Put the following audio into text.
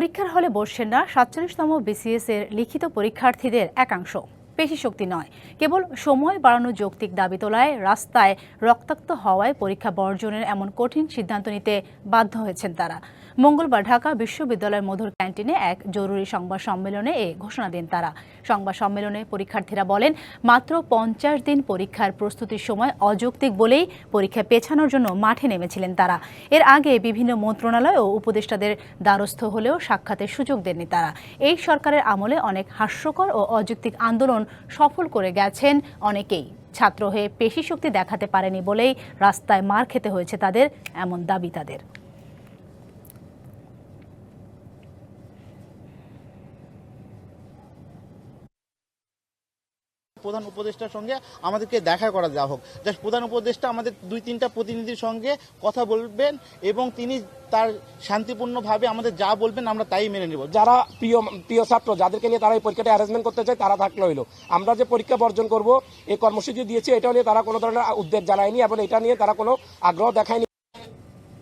পরীক্ষার হলে বসছেন না সাতচল্লিশতম বিসিএস এর লিখিত পরীক্ষার্থীদের একাংশ। পেশি শক্তি নয়। কেবল সময় বাড়ানো যৌক্তিক দাবি তোলায় রাস্তায় রক্তাক্ত হওয়ায় পরীক্ষা বর্জনের এমন কঠিন সিদ্ধান্ত নিতে বাধ্য হয়েছেন তারা। মঙ্গলবার ঢাকা বিশ্ববিদ্যালয়ের মধুর ক্যান্টিনে এক জরুরি সংবাদ সম্মেলনে এ ঘোষণা দেন তারা। সংবাদ সম্মেলনে পরীক্ষার্থীরা বলেন, মাত্র পঞ্চাশ দিন পরীক্ষার প্রস্তুতির সময় অযৌক্তিক বলেই পরীক্ষা পেছানোর জন্য মাঠে নেমেছিলেন তারা। এর আগে বিভিন্ন মন্ত্রণালয় ও উপদেষ্টাদের দ্বারস্থ হলেও সাক্ষাতের সুযোগ দেননি তারা। এই সরকারের আমলে অনেক হাস্যকর ও অযৌক্তিক আন্দোলন সফল করে গেছেন অনেকেই। ছাত্র হয়ে পেশি শক্তি দেখাতে পারেনি বলেই রাস্তায় মার খেতে হয়েছে তাদের, এমন দাবি তাদের। প্রধান উপদেষ্টার সঙ্গে আমাদেরকে দেখা করা যা হোক জাস্ট প্রধান উপদেষ্টা আমাদের দুই তিনটা প্রতিনিধির সঙ্গে কথা বলবেন এবং তিনি তার শান্তিপূর্ণভাবে আমাদের যা বলবেন আমরা তাই মেনে নেব। যারা প্রিয় প্রিয় ছাত্র, যাদেরকে নিয়ে তারা এই পরীক্ষাটা অ্যারেঞ্জমেন্ট করতে চায়, তারা থাকলে হইল আমরা যে পরীক্ষা বর্জন করব এই কর্মসূচি দিয়েছি, এটা নিয়ে তারা কোনো ধরনের উদ্বেগ জানায়নি এবং এটা নিয়ে তারা কোনো আগ্রহ দেখায়নি।